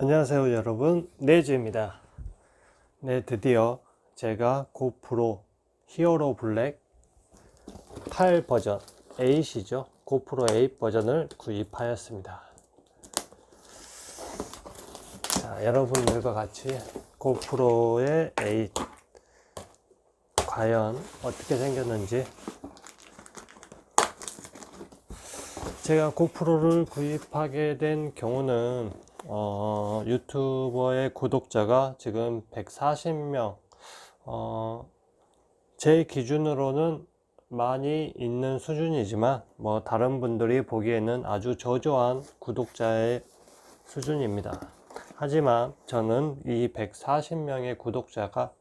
안녕하세요 여러분. 네즈입니다. 네 드디어 제가 고프로 히어로 블랙 8 버전 8이죠? 고프로 8 버전을 구입하였습니다. 자 여러분들과 같이 고프로의 8 과연 어떻게 생겼는지 제가 고프로를 구입하게 된 경우는 어, 유튜버의 구독자가 지금 140명 어, 제 기준으로는 많이 있는 수준이지만 뭐 다른 분들이 보기에는 아주 저조한 구독자의 수준입니다 하지만 저는 이 140명의 구독자가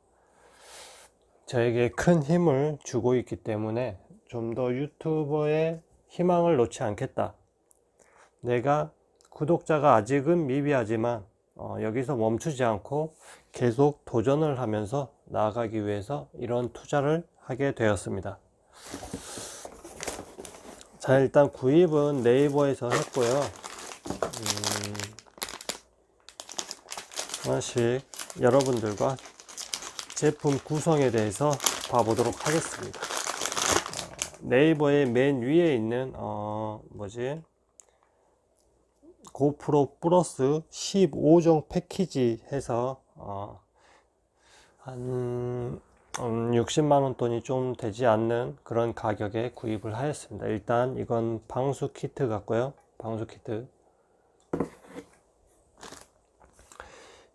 저에게 큰 힘을 주고 있기 때문에 좀 더 유튜버의 희망을 놓지 않겠다. 내가 구독자가 아직은 미비하지만 어, 여기서 멈추지 않고 계속 도전을 하면서 나아가기 위해서 이런 투자를 하게 되었습니다. 자, 일단 구입은 네이버에서 했고요. 음, 하나씩 여러분들과 제품 구성에 대해서 봐보도록 하겠습니다. 네이버의 맨 위에 있는 어 뭐지 고프로 플러스 15종 패키지 해서 어, 한 음, 60만 원 돈이 좀 되지 않는 그런 가격에 구입을 하였습니다. 일단 이건 방수 키트 같고요. 방수 키트.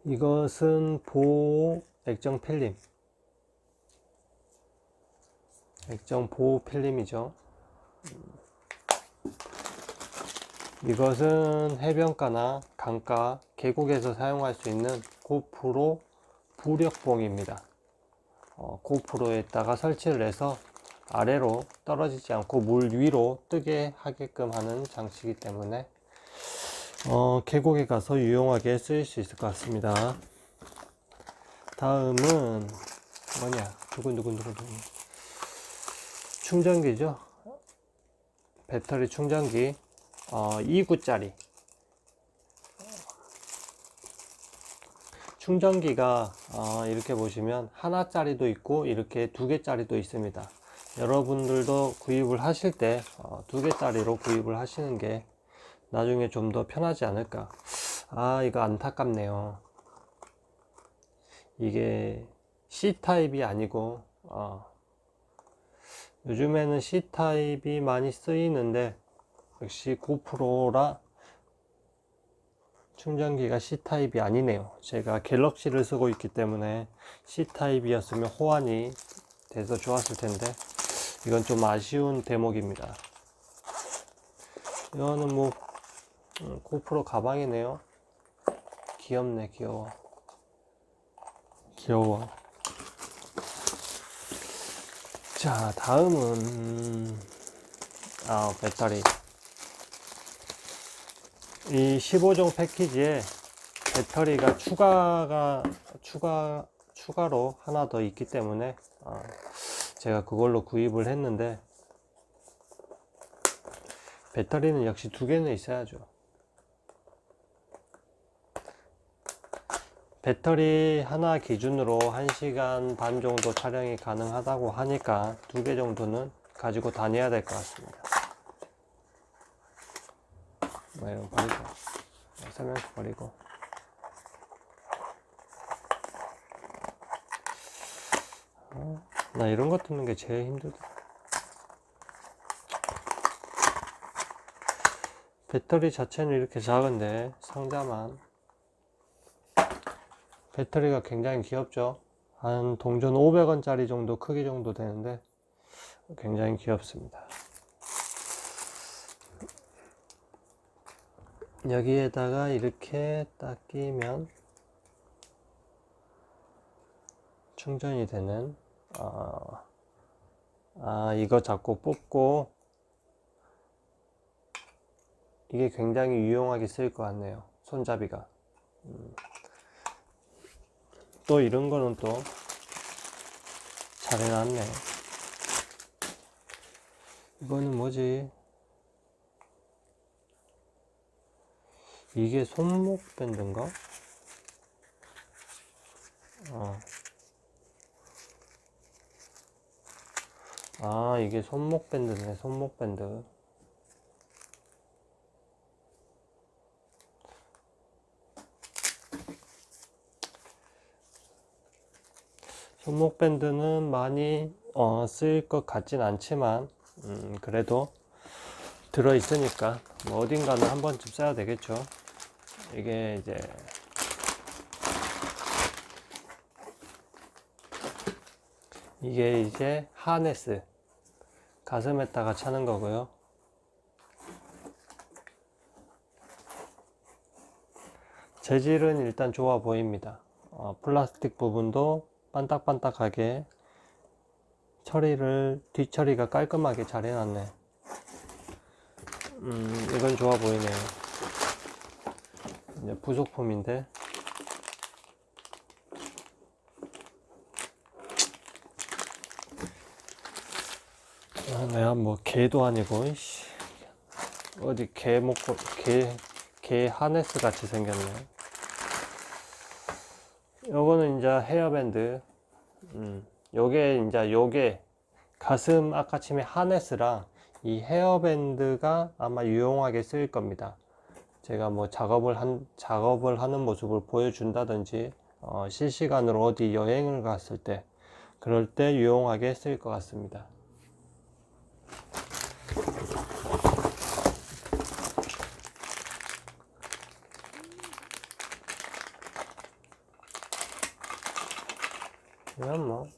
이것은 보호 액정 필름. 액정 보호 필름이죠. 이것은 해변가나 강가, 계곡에서 사용할 수 있는 고프로 부력봉입니다. 어, 고프로에다가 설치를 해서 아래로 떨어지지 않고 물 위로 뜨게 하게끔 하는 장치이기 때문에 어, 계곡에 가서 유용하게 쓰일 수 있을 것 같습니다. 다음은 뭐냐? 두근두근두근두근. 충전기죠. 배터리 충전기 어, 2구짜리 충전기가 어, 이렇게 보시면 하나짜리도 있고 이렇게 두 개짜리도 있습니다. 여러분들도 구입을 하실 때 어, 두 개짜리로 구입을 하시는 게 나중에 좀 더 편하지 않을까. 아 이거 안타깝네요. 이게 C타입이 아니고 어, 요즘에는 C타입이 많이 쓰이는데 역시 고프로라 충전기가 C타입이 아니네요. 제가 갤럭시를 쓰고 있기 때문에 C타입이었으면 호환이 돼서 좋았을 텐데 이건 좀 아쉬운 대목입니다. 이거는 뭐 음, 고프로 가방이네요. 귀엽네 귀여워. 귀여워. 자 다음은 아 배터리 이 15종 패키지에 배터리가 추가가 추가 추가로 하나 더 있기 때문에 아, 제가 그걸로 구입을 했는데 배터리는 역시 두 개는 있어야죠 배터리 하나 기준으로 1시간 반 정도 촬영이 가능하다고 하니까 두 개 정도는 가지고 다녀야 될 것 같습니다. 뭐 이런 거 버리고. 설명서 버리고. 어, 나 이런 거 뜯는 게 제일 힘들다. 배터리 자체는 이렇게 작은데 상자만. 배터리가 굉장히 귀엽죠? 한 동전 500원짜리 정도 크기 정도 되는데 굉장히 귀엽습니다 여기에다가 이렇게 딱 끼면 충전이 되는 어, 아 이거 잡고 뽑고 이게 굉장히 유용하게 쓰일 것 같네요 손잡이가. 음. 또 이런 거는 또 잘 해놨네. 이거는 뭐지 이게 손목 밴드인가? 어. 아, 이게 손목 밴드네, 손목 밴드. 손목 밴드는 많이 어, 쓰일 것 같진 않지만, 음, 그래도 들어 있으니까 뭐 어딘가는 한 번쯤 써야 되겠죠. 이게 이제 이게 이제 하네스 가슴에다가 차는 거고요. 재질은 일단 좋아 보입니다. 어, 플라스틱 부분도 반딱반딱하게 처리를 뒷처리가 깔끔하게 잘 해놨네. 음, 이건 좋아 보이네요. 이제 부속품인데. 아, 내가 뭐 개도 아니고, 이씨. 어디 개 먹고, 개, 개 하네스 같이 생겼네. 요거는 이제 헤어밴드. 음, 요게 이제 요게 가슴 아까 침에 하네스랑 이 헤어밴드가 아마 유용하게 쓰일 겁니다. 제가 뭐 작업을 한 작업을 하는 모습을 보여준다든지 어, 실시간으로 어디 여행을 갔을 때 그럴 때 유용하게 쓰일 것 같습니다. 그냥 뭐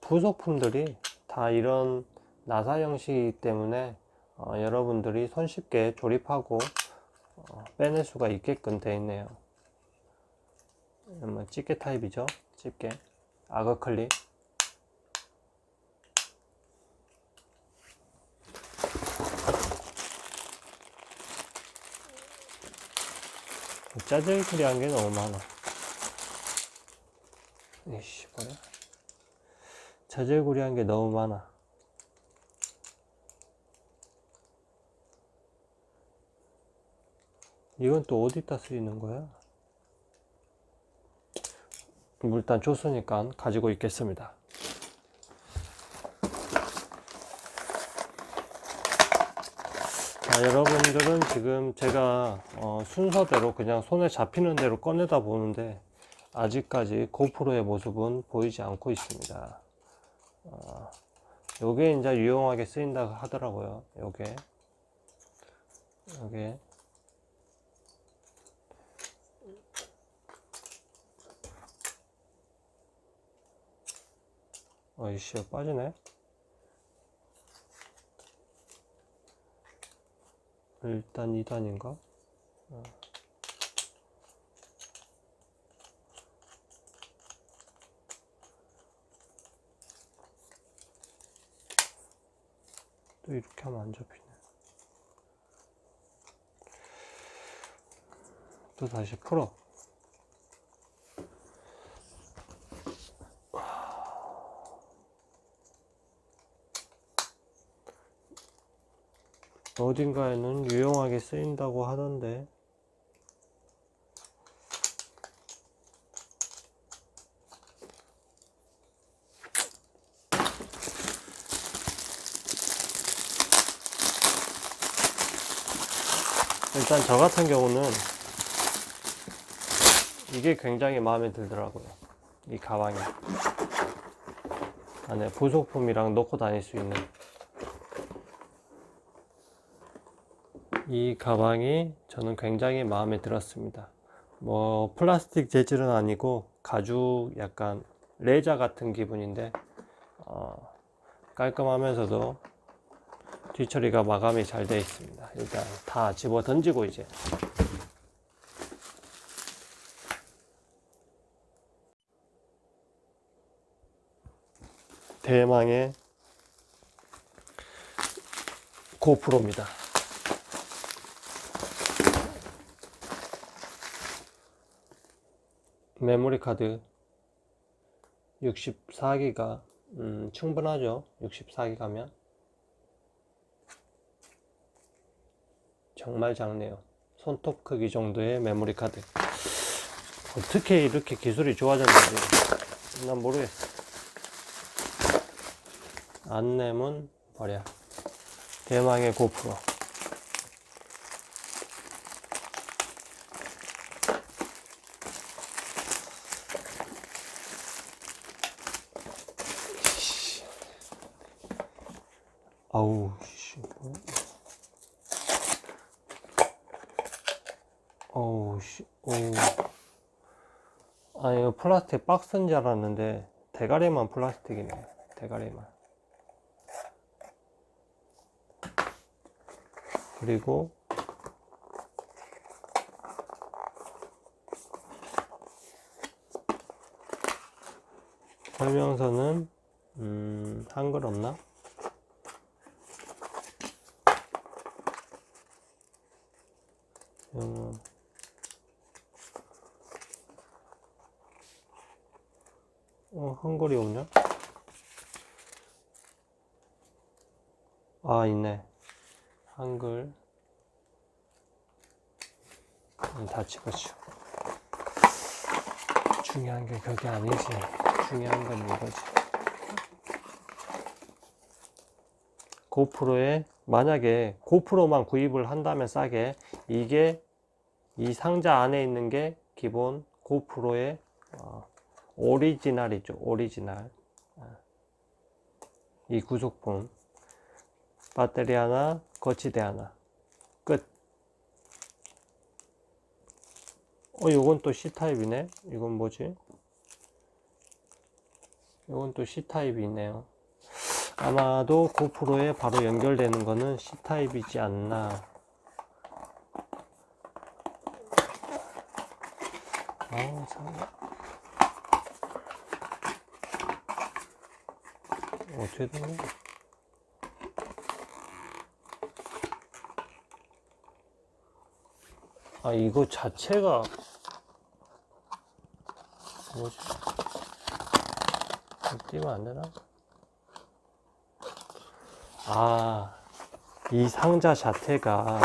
부속품들이 다 이런 나사 형식이기 때문에 어, 여러분들이 손쉽게 조립하고 어, 빼낼 수가 있게끔 되어 있네요. 뭐 집게 타입이죠. 집게 악어 클립. 짜질구리한 게 너무 많아. 이씨 뭐야? 자질구리한 게 너무 많아. 이건 또 어디다 쓰이는 거야? 뭐 일단 줬으니까 가지고 있겠습니다. 자, 여러분들은 지금 제가 어, 순서대로 그냥 손에 잡히는 대로 꺼내다 보는데 아직까지 고프로의 모습은 보이지 않고 있습니다. 어, 요게 이제 유용하게 쓰인다고 하더라고요. 요게 요게 어이씨 빠지네. 일단 2단인가? 어. 또 이렇게 하면 안 잡히네. 또 다시 풀어. 어딘가에는 유용하게 쓰인다고 하던데. 일단 저 같은 경우는 이게 굉장히 마음에 들더라고요 이 가방이. 안에 부속품이랑 넣고 다닐 수 있는 이 가방이 저는 굉장히 마음에 들었습니다. 뭐 플라스틱 재질은 아니고 가죽 약간 레자 같은 기분인데 어, 깔끔하면서도 뒤처리가 마감이 잘 되어 있습니다. 일단 다 집어 던지고 이제 대망의 고프로입니다. 메모리 카드 64기가 음, 충분하죠 64기가면 정말 작네요. 손톱 크기 정도의 메모리 카드. 어떻게 이렇게 기술이 좋아졌는지 난 모르겠어. 안내문 버려. 대망의 고프로. 아우 씨. 어우 씨. 어우. 아 이거 플라스틱 박스인 줄 알았는데 대가리만 플라스틱이네. 대가리만. 그리고 설명서는 음, 한글 없나? 영어 어, 한글이 없냐? 아, 있네. 한글. 음, 다 찍었죠. 중요한 게 그게 아니지. 중요한 건 이거지. 고프로에 만약에 고프로만 구입을 한다면 싸게 이게 이 상자 안에 있는 게 기본 고프로의 어, 오리지널이죠. 오리지널. 어. 이 구속품. 배터리 하나, 거치대 하나. 끝. 어, 요건 또 C타입이네. 이건 뭐지? 요건 또 C타입이 있네요. 아마도 고프로에 바로 연결되는 거는 C타입이지 않나. 아우, 참. 어떻게 된거 아, 이거 자체가 뭐지? 뛰면 안 되나? 아, 이 상자 자체가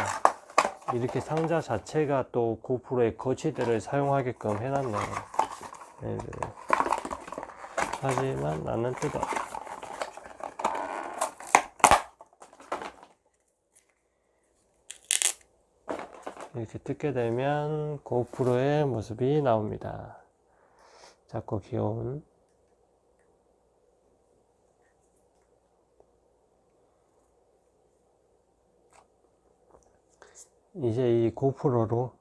이렇게 상자 자체가 또 고프로의 거치대를 사용하게끔 해놨네. 네, 네. 하지만 나는 뜯어. 이렇게 뜯게 되면 고프로의 모습이 나옵니다. 작고 귀여운 이제 이 고프로로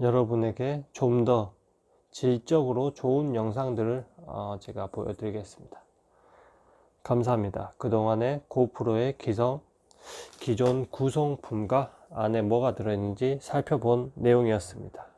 여러분에게 좀 더 질적으로 좋은 영상들을 어, 제가 보여드리겠습니다. 감사합니다. 그동안에 고프로의 기성, 기존 구성품과 안에 뭐가 들어있는지 살펴본 내용이었습니다.